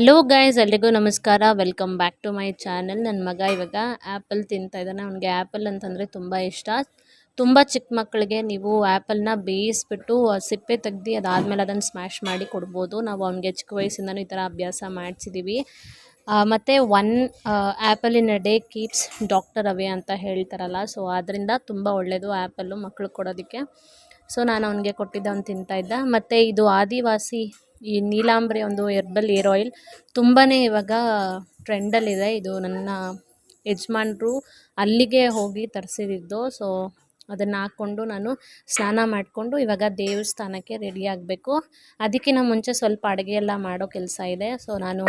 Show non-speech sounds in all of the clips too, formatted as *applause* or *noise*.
Hello guys ಎಲ್ರಿಗೂ ನಮಸ್ಕಾರ. Welcome back to my channel ನನ್ನ ಮಗ ಇವಾಗ ಆ್ಯಪಲ್ ತಿಂತಾ ಇದ್ದಾನೆ. ಅವನಿಗೆ ಆ್ಯಪಲ್ ಅಂತಂದರೆ ತುಂಬ ಇಷ್ಟ. ತುಂಬ ಚಿಕ್ಕ ಮಕ್ಕಳಿಗೆ ನೀವು ಆ್ಯಪಲ್ನ ಬೇಯಿಸ್ಬಿಟ್ಟು ಸಿಪ್ಪೆ ತೆಗ್ದು ಅದಾದಮೇಲೆ ಅದನ್ನು ಸ್ಮ್ಯಾಶ್ ಮಾಡಿ ಕೊಡ್ಬೋದು. ನಾವು ಅವ್ನಿಗೆ ಚಿಕ್ಕ ವಯಸ್ಸಿಂದನೂ ಈ ಥರ ಅಭ್ಯಾಸ ಮಾಡಿಸಿದ್ದೀವಿ ಮತ್ತು one apple in a day keeps doctor away ಅಂತ ಹೇಳ್ತಾರಲ್ಲ. ಸೊ ಆದ್ದರಿಂದ ತುಂಬ ಒಳ್ಳೆಯದು ಆ್ಯಪಲ್ಲು ಮಕ್ಕಳು ಕೊಡೋದಕ್ಕೆ. ಸೊ ನಾನು ಅವನಿಗೆ ಕೊಟ್ಟಿದ್ದ, ಅವ್ನು ತಿಂತಾ ಇದ್ದ. ಮತ್ತು ಇದು ಆದಿವಾಸಿ ಈ ನೀಲಾಂಬ್ರಿ ಒಂದು ಎರ್ಬಲ್ ಏರ್ ಆಯಿಲ್ ತುಂಬಾ ಇವಾಗ ಟ್ರೆಂಡಲ್ಲಿದೆ ಇದು ನನ್ನ ಯಜಮಾನ್ರು ಅಲ್ಲಿಗೆ ಹೋಗಿ ತರಿಸಿದ್ದು. ಸೊ ಅದನ್ನು ಹಾಕ್ಕೊಂಡು ನಾನು ಸ್ನಾನ ಮಾಡಿಕೊಂಡು ಇವಾಗ ದೇವಸ್ಥಾನಕ್ಕೆ ರೆಡಿ ಆಗಬೇಕು. ಅದಕ್ಕಿಂತ ಮುಂಚೆ ಸ್ವಲ್ಪ ಅಡುಗೆ ಎಲ್ಲ ಮಾಡೋ ಕೆಲಸ ಇದೆ. ಸೊ ನಾನು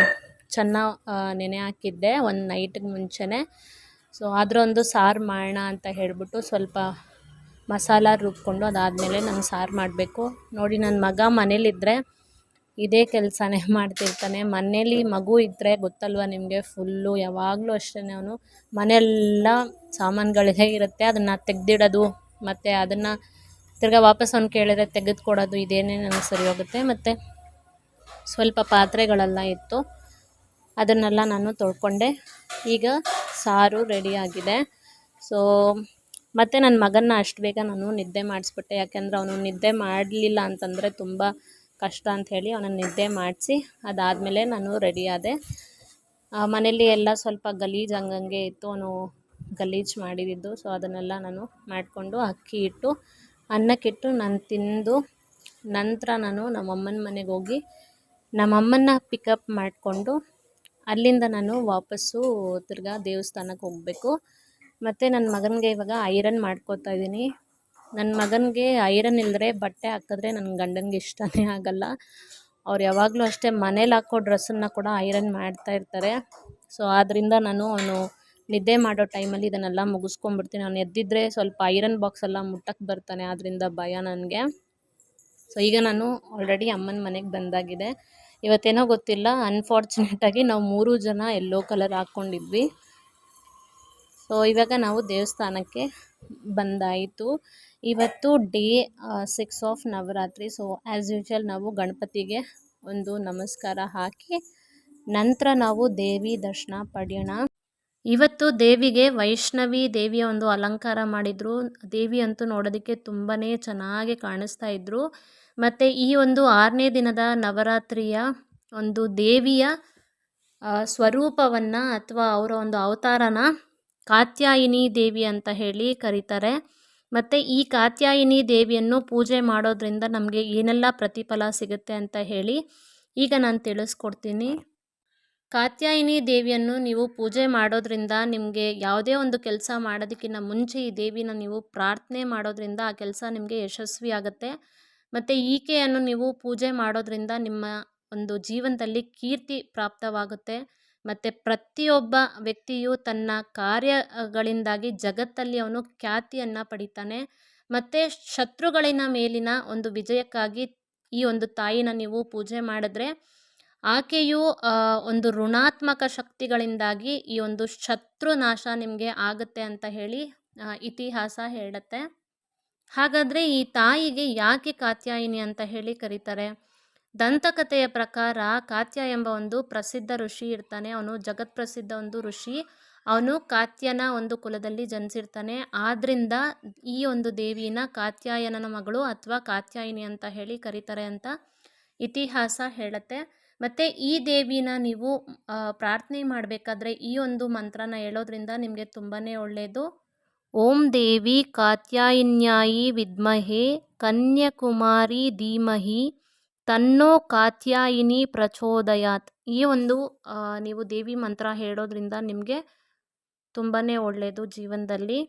ಚೆನ್ನಾಗಿ ನೆನೆ ಹಾಕಿದ್ದೆ ಒಂದು ನೈಟಿಗೆ ಮುಂಚೆನೇ. ಸೊ ಅದರೊಂದು ಸಾರು ಮಾಡೋಣ ಅಂತ ಹೇಳಿಬಿಟ್ಟು ಸ್ವಲ್ಪ ಮಸಾಲ ರುಬ್ಕೊಂಡು ಅದಾದಮೇಲೆ ನಾನು ಸಾರು ಮಾಡಬೇಕು. ನೋಡಿ ನನ್ನ ಮಗ ಮನೇಲಿದ್ದರೆ ಇದೇ ಕೆಲಸನೇ *laughs* ಮಾಡ್ತಿರ್ತಾನೆ. ಮನೇಲಿ ಮಗು ಇದ್ದರೆ ಗೊತ್ತಲ್ವ ನಿಮಗೆ? ಫುಲ್ಲು ಯಾವಾಗಲೂ ಅಷ್ಟೇ ಅವನು. ಮನೆಯೆಲ್ಲ ಸಾಮಾನುಗಳು ಇರುತ್ತೆ. ಅದನ್ನು ತೆಗೆದಿಡೋದು, ಮತ್ತು ಅದನ್ನು ತಿರ್ಗಾ ವಾಪಸ್ ಅವ್ನು ಕೇಳಿದ್ರೆ ತೆಗೆದು ಕೊಡೋದು ಇದೇನೇ ನನಗೆ ಸರಿ ಹೋಗುತ್ತೆ ಮತ್ತು ಸ್ವಲ್ಪ ಪಾತ್ರೆಗಳೆಲ್ಲ ಇತ್ತು. ಅದನ್ನೆಲ್ಲ ನಾನು ತೊಳ್ಕೊಂಡೆ. ಈಗ ಸಾರು ರೆಡಿಯಾಗಿದೆ ಸೊ ಮತ್ತು ನನ್ನ ಮಗನ್ನ ಅಷ್ಟು ಬೇಗ ನಾನು ನಿದ್ದೆ ಮಾಡಿಸ್ಬಿಟ್ಟೆ. ಯಾಕೆಂದರೆ ಅವನು ನಿದ್ದೆ ಮಾಡಲಿಲ್ಲ ಅಂತಂದರೆ ತುಂಬ ಕಷ್ಟ ಅಂಥೇಳಿ ಅವನನ್ನು ನಿದ್ದೆ ಮಾಡಿಸಿ ಅದಾದಮೇಲೆ ನಾನು ರೆಡಿ ಆದೆ. ಮನೇಲಿ ಎಲ್ಲ ಸ್ವಲ್ಪ ಗಲೀಜು ಹಂಗಂಗೆ ಇತ್ತು. ಅವನು ಗಲೀಜು ಮಾಡಿದ್ದು. ಸೊ ಅದನ್ನೆಲ್ಲ ನಾನು ಮಾಡಿಕೊಂಡು ಅಕ್ಕಿ ಇಟ್ಟು ಅನ್ನಕ್ಕಿಟ್ಟು ನಾನು ತಿಂದು ನಂತರ ನಾನು ನಮ್ಮಮ್ಮನ ಮನೆಗೆ ಹೋಗಿ ನಮ್ಮಮ್ಮನ ಪಿಕಪ್ ಮಾಡಿಕೊಂಡು ಅಲ್ಲಿಂದ ನಾನು ವಾಪಸ್ಸು ತಿರ್ಗಾ ದೇವಸ್ಥಾನಕ್ಕೆ ಹೋಗಬೇಕು. ಮತ್ತು ನನ್ನ ಮಗನಿಗೆ ಇವಾಗ ಐರನ್ ಮಾಡ್ಕೋತಾ ಇದ್ದೀನಿ. ನನ್ನ ಮಗನಿಗೆ ಐರನ್ ಇಲ್ಲದ್ರೆ ಬಟ್ಟೆ ಹಾಕಿದ್ರೆ ನನ್ನ ಗಂಡನಿಗೆ ಇಷ್ಟನೇ ಆಗಲ್ಲ. ಅವ್ರು ಯಾವಾಗಲೂ ಅಷ್ಟೇ ಮನೇಲಿ ಹಾಕೋ ಡ್ರೆಸ್ಸನ್ನು ಕೂಡ ಐರನ್ ಮಾಡ್ತಾ ಇರ್ತಾರೆ. ಸೊ ಆದ್ದರಿಂದ ನಾನು ಅವನು ನಿದ್ದೆ ಮಾಡೋ ಟೈಮಲ್ಲಿ ಇದನ್ನೆಲ್ಲ ಮುಗಿಸ್ಕೊಂಡ್ಬಿಡ್ತೀನಿ. ಅವ್ನು ಎದ್ದಿದ್ರೆ ಸ್ವಲ್ಪ ಐರನ್ ಬಾಕ್ಸ್ ಎಲ್ಲ ಮುಟ್ಟಕ್ಕೆ ಬರ್ತಾನೆ ಆದ್ದರಿಂದ ಭಯ ನನಗೆ. ಸೊ ಈಗ ನಾನು ಆಲ್ರೆಡಿ ಅಮ್ಮನ ಮನೆಗೆ ಬಂದಾಗಿದೆ. ಇವತ್ತೇನೋ ಗೊತ್ತಿಲ್ಲ ಅನ್ಫಾರ್ಚುನೇಟಾಗಿ ನಾವು ಮೂರು ಜನ ಎಲ್ಲೋ ಕಲರ್ ಹಾಕ್ಕೊಂಡಿದ್ವಿ ಸೊ ಇವಾಗ ನಾವು ದೇವಸ್ಥಾನಕ್ಕೆ ಬಂದಾಯಿತು. ಇವತ್ತು day six of Navratri. So as usual ನಾವು ಗಣಪತಿಗೆ ಒಂದು ನಮಸ್ಕಾರ ಹಾಕಿ, ನಂತರ ನಾವು ದೇವಿ ದರ್ಶನ ಪಡೆಯೋಣ. ಇವತ್ತು ದೇವಿಗೆ ವೈಷ್ಣವಿ ದೇವಿಯ ಒಂದು ಅಲಂಕಾರ ಮಾಡಿದರು. ದೇವಿ ಅಂತೂ ನೋಡೋದಕ್ಕೆ ತುಂಬಾ ಚೆನ್ನಾಗಿ ಕಾಣಿಸ್ತಾ ಇದ್ದರು ಮತ್ತು ಈ ಒಂದು ಆರನೇ ದಿನದ ನವರಾತ್ರಿಯ ಒಂದು ದೇವಿಯ ಸ್ವರೂಪವನ್ನು ಅಥವಾ ಅವರ ಒಂದು ಅವತಾರನ ಕಾತ್ಯಾಯಿನಿ ದೇವಿ ಅಂತ ಹೇಳಿ ಕರೀತಾರೆ. ಮತ್ತು ಈ ಕಾತ್ಯಾಯಿನಿ ದೇವಿಯನ್ನು ಪೂಜೆ ಮಾಡೋದ್ರಿಂದ ನಮಗೆ ಏನೆಲ್ಲ ಪ್ರತಿಫಲ ಸಿಗುತ್ತೆ ಅಂತ ಹೇಳಿ ಈಗ ನಾನು ತಿಳಿಸ್ಕೊಡ್ತೀನಿ. ಕಾತ್ಯಾಯಿನಿ ದೇವಿಯನ್ನು ನೀವು ಪೂಜೆ ಮಾಡೋದ್ರಿಂದ ನಿಮಗೆ ಯಾವುದೇ ಒಂದು ಕೆಲಸ ಮಾಡೋದಕ್ಕಿಂತ ಮುಂಚೆ ಈ ದೇವಿನ ನೀವು ಪ್ರಾರ್ಥನೆ ಮಾಡೋದ್ರಿಂದ ಆ ಕೆಲಸ ನಿಮಗೆ ಯಶಸ್ವಿ ಆಗುತ್ತೆ. ಮತ್ತು ಈಕೆಯನ್ನು ನೀವು ಪೂಜೆ ಮಾಡೋದ್ರಿಂದ ನಿಮ್ಮ ಒಂದು ಜೀವನದಲ್ಲಿ ಕೀರ್ತಿ ಪ್ರಾಪ್ತವಾಗುತ್ತೆ. ಮತ್ತು ಪ್ರತಿಯೊಬ್ಬ ವ್ಯಕ್ತಿಯು ತನ್ನ ಕಾರ್ಯಗಳಿಂದಾಗಿ ಜಗತ್ತಲ್ಲಿ ಅವನು ಖ್ಯಾತಿಯನ್ನು ಪಡಿತಾನೆ. ಮತ್ತು ಶತ್ರುಗಳಿನ ಮೇಲಿನ ಒಂದು ವಿಜಯಕ್ಕಾಗಿ ಈ ಒಂದು ತಾಯಿನ ನೀವು ಪೂಜೆ ಮಾಡಿದ್ರೆ ಆಕೆಯು ಒಂದು ಋಣಾತ್ಮಕ ಶಕ್ತಿಗಳಿಂದಾಗಿ ಈ ಒಂದು ಶತ್ರು ನಾಶ ನಿಮಗೆ ಆಗುತ್ತೆ ಅಂತ ಹೇಳಿ ಇತಿಹಾಸ ಹೇಳುತ್ತೆ. ಹಾಗಾದರೆ ಈ ತಾಯಿಗೆ ಯಾಕೆ ಕಾತ್ಯಾಯಿನಿ ಅಂತ ಹೇಳಿ ಕರೀತಾರೆ. ದಂತಕಥೆಯ ಪ್ರಕಾರ ಕಾತ್ಯ ಎಂಬ ಒಂದು ಪ್ರಸಿದ್ಧ ಋಷಿ ಇರ್ತಾನೆ. ಅವನು ಜಗತ್ಪ್ರಸಿದ್ಧ ಒಂದು ಋಷಿ. ಅವನು ಕಾತ್ಯನ ಒಂದು ಕುಲದಲ್ಲಿ ಜನಿಸಿರ್ತಾನೆ. ಆದ್ದರಿಂದ ಈ ಒಂದು ದೇವಿನ ಕಾತ್ಯಾಯನನ ಮಗಳು ಅಥವಾ ಕಾತ್ಯಾಯಿನಿ ಅಂತ ಹೇಳಿ ಕರೀತಾರೆ ಅಂತ ಇತಿಹಾಸ ಹೇಳುತ್ತೆ. ಮತ್ತು ಈ ದೇವಿನ ನೀವು ಪ್ರಾರ್ಥನೆ ಮಾಡಬೇಕಾದ್ರೆ ಈ ಒಂದು ಮಂತ್ರನ ಹೇಳೋದ್ರಿಂದ ನಿಮಗೆ ತುಂಬಾ ಒಳ್ಳೆಯದು ಓಂ ದೇವಿ ಕಾತ್ಯಾಯಿನ್ಯಾಯಿ ವಿದ್ಮಹೆ ಕನ್ಯಾಕುಮಾರಿ ಧೀಮಹಿ ತನ್ನೋ ಕಾತ್ಯಾಯಿನಿ ಪ್ರಚೋದಯಾತ್. ಈ ಒಂದು ನೀವು ದೇವಿ ಮಂತ್ರ ಹೇಳೋದ್ರಿಂದ ನಿಮಗೆ ತುಂಬಾ ಒಳ್ಳೆಯದು ಜೀವನದಲ್ಲಿ.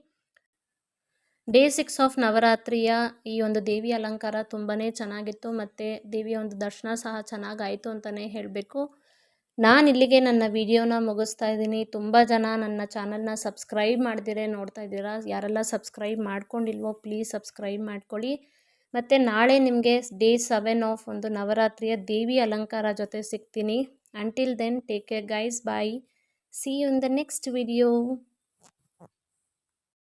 ಡೇ ಸಿಕ್ಸ್ ಆಫ್ ನವರಾತ್ರಿಯ ಈ ಒಂದು ದೇವಿ ಅಲಂಕಾರ ತುಂಬಾ ಚೆನ್ನಾಗಿತ್ತು ಮತ್ತು ದೇವಿಯ ಒಂದು ದರ್ಶನ ಸಹ ಚೆನ್ನಾಗಾಯಿತು ಅಂತಲೇ ಹೇಳಬೇಕು. ನಾನು ಇಲ್ಲಿಗೆ ನನ್ನ ವಿಡಿಯೋನ ಮುಗಿಸ್ತಾ ಇದ್ದೀನಿ. ತುಂಬ ಜನ ನನ್ನ ಚಾನಲ್ನ ಸಬ್ಸ್ಕ್ರೈಬ್ ಮಾಡಿದಿರೇ ನೋಡ್ತಾ ಇದ್ದೀರಾ. ಯಾರೆಲ್ಲ ಸಬ್ಸ್ಕ್ರೈಬ್ ಮಾಡ್ಕೊಂಡಿಲ್ವೋ ಪ್ಲೀಸ್ ಸಬ್ಸ್ಕ್ರೈಬ್ ಮಾಡ್ಕೊಳ್ಳಿ. ಮತ್ತು ನಾಳೆ ನಿಮಗೆ ಡೇ ಸೆವೆನ್ ಆಫ್ ಒಂದು ನವರಾತ್ರಿಯ ದೇವಿ ಅಲಂಕಾರ ಜೊತೆ ಸಿಗ್ತೀನಿ. Until then take care guys bye see you in the next video